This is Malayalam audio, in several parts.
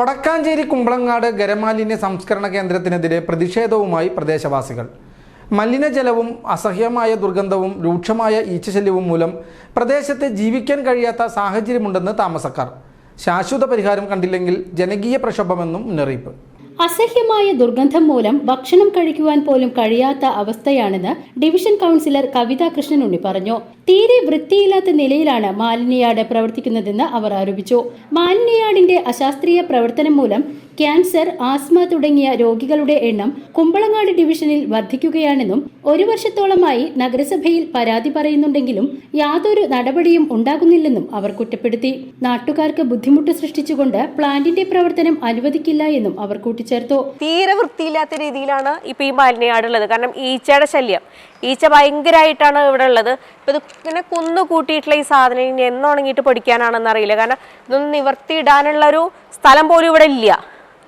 വടക്കാഞ്ചേരി കുമ്പളങ്ങാട് ഖരമാലിന്യ സംസ്കരണ കേന്ദ്രത്തിനെതിരെ പ്രതിഷേധവുമായി പ്രദേശവാസികൾ. മലിനജലവും അസഹ്യമായ ദുർഗന്ധവും രൂക്ഷമായ ഈച്ചശല്യവും മൂലം പ്രദേശത്ത് ജീവിക്കാൻ കഴിയാത്ത സാഹചര്യമുണ്ടെന്ന് താമസക്കാർ. ശാശ്വത പരിഹാരം കണ്ടില്ലെങ്കിൽ ജനകീയ പ്രക്ഷോഭമെന്നും മുന്നറിയിപ്പ്. അസഹ്യമായ ദുർഗന്ധം മൂലം ഭക്ഷണം കഴിക്കുവാൻ പോലും കഴിയാത്ത അവസ്ഥയാണെന്ന് ഡിവിഷൻ കൗൺസിലർ കവിത കൃഷ്ണനുണ്ണി പറഞ്ഞു. തീരെ വൃത്തിയില്ലാത്ത നിലയിലാണ് മാലിന്യയാട് പ്രവർത്തിക്കുന്നതെന്ന് അവർ ആരോപിച്ചു. മാലിന്യയാടിന്റെ അശാസ്ത്രീയ പ്രവർത്തനം മൂലം ക്യാൻസർ ആസ്മ തുടങ്ങിയ രോഗികളുടെ എണ്ണം കുമ്പളങ്ങാട് ഡിവിഷനിൽ വർദ്ധിക്കുകയാണെന്നും ഒരു വർഷത്തോളമായി നഗരസഭയിൽ പരാതി പറയുന്നുണ്ടെങ്കിലും യാതൊരു നടപടിയും ഉണ്ടാകുന്നില്ലെന്നും അവർ കുറ്റപ്പെടുത്തി. നാട്ടുകാർക്ക് ബുദ്ധിമുട്ട് സൃഷ്ടിച്ചുകൊണ്ട് പ്ലാന്റിന്റെ പ്രവർത്തനം അനുവദിക്കില്ല എന്നും അവർ കൂട്ടിച്ചേർത്തു. തീരെ വൃത്തിയില്ലാത്ത രീതിയിലാണ് ഇപ്പൊ ഈ മാലിന്യയാടുള്ളത് കാരണം ഈച്ചയുടെ ശല്യം. ഈച്ച ഭയങ്കരമായിട്ടാണ് ഇവിടെ ഉള്ളത്. ഇപ്പൊ ഇത് ഇങ്ങനെ കുന്നു കൂട്ടിയിട്ടുള്ള ഈ സാധനം ഇനി എന്നുണങ്ങിയിട്ട് പൊടിക്കാനാണെന്ന് അറിയില്ല. കാരണം ഇതൊന്നും നിവർത്തി ഇടാനുള്ള ഒരു സ്ഥലം പോലും ഇവിടെ ഇല്ല.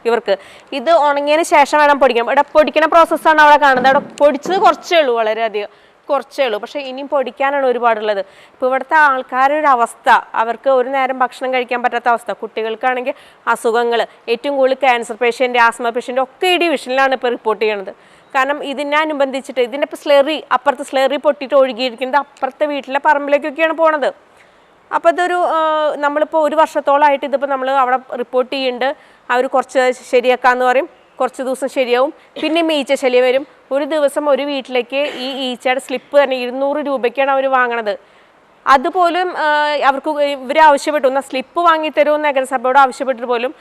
ഇവർക്ക്. ഇത് ഉണങ്ങിയതിന് ശേഷം വേണം പൊടിക്കാൻ ഇവിടെ പൊടിക്കുന്ന പ്രോസസ്സാണ് അവിടെ കാണുന്നത്. അവിടെ പൊടിച്ചത് കുറച്ചേ ഉള്ളൂ വളരെയധികം കുറച്ചേ ഉള്ളൂ. പക്ഷേ ഇനിയും പൊടിക്കാനാണ് ഒരുപാടുള്ളത്. ഇപ്പോൾ ഇവിടുത്തെ ആൾക്കാരുടെ ഒരു അവസ്ഥ. അവർക്ക് ഒരു നേരം ഭക്ഷണം കഴിക്കാൻ പറ്റാത്ത അവസ്ഥ. കുട്ടികൾക്കാണെങ്കിൽ അസുഖങ്ങൾ ഏറ്റവും കൂടുതൽ ക്യാൻസർ പേഷ്യന്റ് ആസ്മ പേഷ്യന്റ് ഒക്കെ ഈ ഡിവിഷനിലാണ് ഇപ്പോൾ റിപ്പോർട്ട് ചെയ്യണത്. കാരണം ഇതിനനുബന്ധിച്ചിട്ട് ഇതിന്റെ ഇപ്പോൾ സ്ലെറി അപ്പുറത്ത് സ്ലെറി പൊട്ടിയിട്ട് ഒഴുകിയിരിക്കുന്നത് അപ്പുറത്തെ വീട്ടിലെ പറമ്പിലേക്കൊക്കെയാണ് പോണത്. അപ്പോൾ ഇതൊരു നമ്മളിപ്പോൾ ഒരു വർഷത്തോളമായിട്ട് ഇതിപ്പോൾ നമ്മൾ അവിടെ റിപ്പോർട്ട് ചെയ്യുന്നുണ്ട് അവർ കുറച്ച് ശരിയാക്കാന്ന് പറയും. കുറച്ച് ദിവസം ശരിയാവും. പിന്നെയും ഈച്ച ശല്യം വരും. ഒരു ദിവസം ഒരു വീട്ടിലേക്ക് ഈ ഈച്ചയുടെ സ്ലിപ്പ് തന്നെ ഇരുന്നൂറ് രൂപയ്ക്കാണ് അവർ വാങ്ങണത്. അതുപോലും അവർക്ക് ഇവർ ആവശ്യപ്പെട്ടു. എന്നാൽ സ്ലിപ്പ് വാങ്ങിത്തരുമെന്ന് നഗരസഭയോട് ആവശ്യപ്പെട്ടിട്ട് പോലും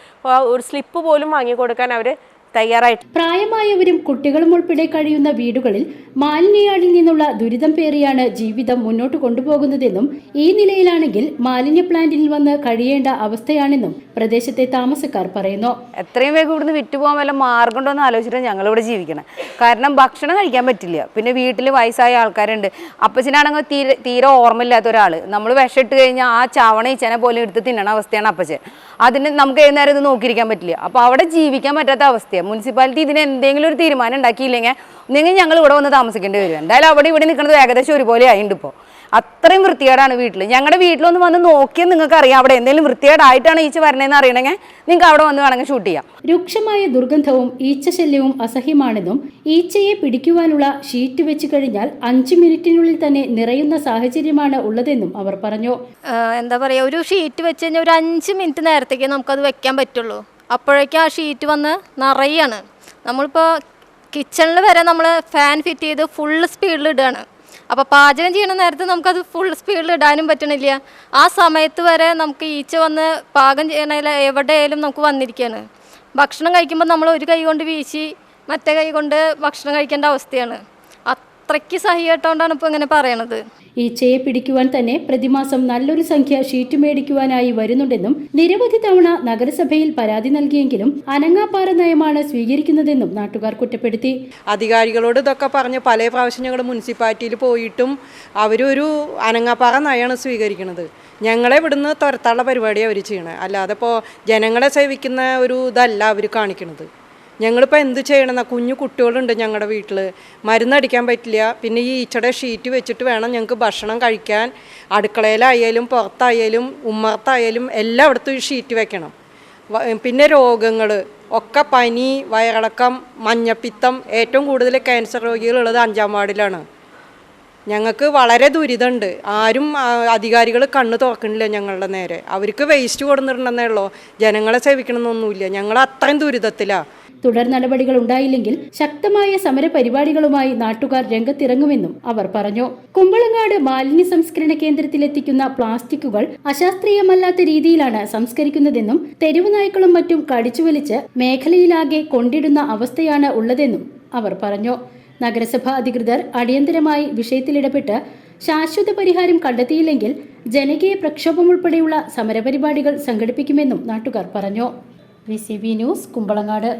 ഒരു സ്ലിപ്പ് പോലും വാങ്ങിക്കൊടുക്കാൻ അവർ തയ്യാറായിട്ട്. പ്രായമായവരും കുട്ടികളും ഉൾപ്പെടെ കഴിയുന്ന വീടുകളിൽ മാലിന്യയാടിൽ നിന്നുള്ള ദുരിതം പേറിയാണ് ജീവിതം മുന്നോട്ട് കൊണ്ടുപോകുന്നതെന്നും ഈ നിലയിലാണെങ്കിൽ മാലിന്യ പ്ലാന്റിൽ വന്ന് കഴിയേണ്ട അവസ്ഥയാണെന്നും പ്രദേശത്തെ താമസക്കാർ പറയുന്നു. എത്രയും വേഗം ഇവിടുന്ന് വിറ്റുപോകാൻ വല്ല മാർഗം ഉണ്ടോ എന്ന് ആലോചിച്ചിട്ട് ഞങ്ങളിവിടെ ജീവിക്കണം. കാരണം ഭക്ഷണം കഴിക്കാൻ പറ്റില്ല. പിന്നെ വീട്ടിൽ വയസ്സായ ആൾക്കാരുണ്ട്. അപ്പച്ചനാണെങ്കിൽ തീരെ തീരെ ഓർമ്മയില്ലാത്ത ഒരാൾ നമ്മൾ വിഷം ഇട്ട് കഴിഞ്ഞാൽ ആ ചവണ ഈച്ചനെ പോലെ എടുത്ത് തിന്നണ അവസ്ഥയാണ് അപ്പച്ചൻ. അതിന് നമുക്ക് ഏത് നേരം ഇത് നോക്കിയിരിക്കാൻ പറ്റില്ല. അപ്പോൾ അവിടെ ജീവിക്കാൻ പറ്റാത്ത അവസ്ഥയാണ് മുനിസിപ്പാലിറ്റി ഇതിന് എന്തെങ്കിലും ഒരു തീരുമാനം ഉണ്ടാക്കിയില്ലെങ്കിൽ നിങ്ങൾ ഞങ്ങൾ ഇവിടെ വന്ന് താമസിക്കേണ്ടി വരും. എന്തായാലും അവിടെ ഇവിടെ നിൽക്കുന്നത് ഏകദേശം ഒരുപോലെ ആയിട്ടുണ്ട് ഇപ്പോൾ അത്രയും വൃത്തികേടാണ് വീട്ടിൽ ഞങ്ങളുടെ വീട്ടിലൊന്ന് വന്ന് നോക്കിയാൽ നിങ്ങൾക്ക് അറിയാം അവിടെ എന്തെങ്കിലും വൃത്തികേടായിട്ടാണ് ഈച്ച വരണേന്ന് അറിയണമെങ്കിൽ നിങ്ങൾക്ക് അവിടെ വന്ന് വേണമെങ്കിൽ ഷൂട്ട് ചെയ്യാം. രൂക്ഷമായ ദുർഗന്ധവും ഈച്ചശല്യവും അസഹ്യമാണെന്നും ഈച്ചയെ പിടിക്കുവാനുള്ള ഷീറ്റ് വെച്ച് കഴിഞ്ഞാൽ അഞ്ച് മിനിറ്റിനുള്ളിൽ തന്നെ നിറയുന്ന സാഹചര്യമാണ് ഉള്ളതെന്നും അവർ പറഞ്ഞു. എന്താ പറയുക ഒരു ഷീറ്റ് വെച്ച് കഴിഞ്ഞാൽ ഒരു അഞ്ച് മിനിറ്റ് നേരത്തേക്ക് നമുക്കത് വെക്കാൻ പറ്റുള്ളൂ. അപ്പോഴേക്കും ആ ഷീറ്റ് വന്ന് നിറയാണ്. നമ്മളിപ്പോൾ കിച്ചണിൽ വരെ നമ്മൾ ഫാൻ ഫിറ്റ് ചെയ്ത് ഫുൾ സ്പീഡിൽ ഇടുകയാണ്. അപ്പോൾ പാചകം ചെയ്യുന്ന നേരത്ത് നമുക്കത് ഫുൾ സ്പീഡിൽ ഇടാനും പറ്റണില്ല. ആ സമയത്ത് വരെ നമുക്ക് ഈച്ച വന്ന് പാകം ചെയ്യണതിൽ എവിടെയായാലും നമുക്ക് വന്നിരിക്കുകയാണ് ഭക്ഷണം കഴിക്കുമ്പോൾ നമ്മൾ ഒരു കൈ കൊണ്ട് വീശി മറ്റേ കൈ കൊണ്ട് ഭക്ഷണം കഴിക്കേണ്ട അവസ്ഥയാണ്. അത്രയ്ക്ക് സഹിയായിട്ടോണ്ടാണ് ഇപ്പോൾ ഇങ്ങനെ പറയണത്. ഈച്ചയെ പിടിക്കുവാൻ തന്നെ പ്രതിമാസം നല്ലൊരു സംഖ്യ ഷീറ്റ് മേടിക്കുവാനായി വരുന്നുണ്ടെന്നും നിരവധി തവണ നഗരസഭയിൽ പരാതി നൽകിയെങ്കിലും അനങ്ങാപ്പാറ നയമാണ് സ്വീകരിക്കുന്നതെന്നും നാട്ടുകാർ കുറ്റപ്പെടുത്തി. അധികാരികളോട് ഇതൊക്കെ പറഞ്ഞ് പല പ്രാവശ്യം ഞങ്ങൾ മുനിസിപ്പാലിറ്റിയിൽ പോയിട്ടും അവരൊരു അനങ്ങാപ്പാറ നയമാണ് സ്വീകരിക്കുന്നത് ഞങ്ങളെ ഇവിടുന്ന് തുരത്താനുള്ള പരിപാടിയാണ് അവർ ചെയ്യണത് അല്ലാതെ ഇപ്പോൾ ജനങ്ങളെ സേവിക്കുന്ന ഒരു ഇതല്ല അവർ കാണിക്കണത്. ഞങ്ങളിപ്പോൾ എന്ത് ചെയ്യണമെന്നാ? കുഞ്ഞു കുട്ടികളുണ്ട് ഞങ്ങളുടെ വീട്ടിൽ മരുന്നടിക്കാൻ പറ്റില്ല. പിന്നെ ഈ ഈച്ചയുടെ ഷീറ്റ് വെച്ചിട്ട് വേണം ഞങ്ങൾക്ക് ഭക്ഷണം കഴിക്കാൻ. അടുക്കളയിലായാലും പുറത്തായാലും ഉമ്മറത്തായാലും എല്ലായിടത്തും ഈ ഷീറ്റ് വെക്കണം. പിന്നെ രോഗങ്ങൾ ഒക്കെ പനി വയറിളക്കം മഞ്ഞപ്പിത്തം ഏറ്റവും കൂടുതൽ ക്യാൻസർ രോഗികളുള്ളത് അഞ്ചാം വാർഡിലാണ്. ഞങ്ങൾക്ക് വളരെ ദുരിതമുണ്ട് ആരും അധികാരികൾ കണ്ണ് തുറക്കണില്ല ഞങ്ങളുടെ നേരെ. അവർക്ക് വേസ്റ്റ് കൊടുത്തിട്ടുണ്ടെന്നേ ഉള്ളൂ. ജനങ്ങളെ സേവിക്കണമെന്നൊന്നുമില്ല. ഞങ്ങൾ അത്രയും ദുരിതത്തിലാണ് തുടർ നടപടികൾ ഉണ്ടായില്ലെങ്കിൽ ശക്തമായ സമരപരിപാടികളുമായി നാട്ടുകാർ രംഗത്തിറങ്ങുമെന്നും അവർ പറഞ്ഞു. കുമ്പളങ്ങാട് മാലിന്യ സംസ്കരണ കേന്ദ്രത്തിലെത്തിക്കുന്ന പ്ലാസ്റ്റിക്കുകൾ അശാസ്ത്രീയമല്ലാത്ത രീതിയിലാണ് സംസ്കരിക്കുന്നതെന്നും തെരുവു നായ്ക്കളും മറ്റും കടിച്ചുവലിച്ച് മേഖലയിലാകെ കൊണ്ടിടുന്ന അവസ്ഥയാണ് ഉള്ളതെന്നും അവർ പറഞ്ഞു. നഗരസഭാ അധികൃതർ അടിയന്തരമായി വിഷയത്തിലിടപെട്ട് ശാശ്വത പരിഹാരം കണ്ടെത്തിയില്ലെങ്കിൽ ജനകീയ പ്രക്ഷോഭം ഉൾപ്പെടെയുള്ള സമരപരിപാടികൾ സംഘടിപ്പിക്കുമെന്നും നാട്ടുകാർ പറഞ്ഞു. V news Kumbalangad.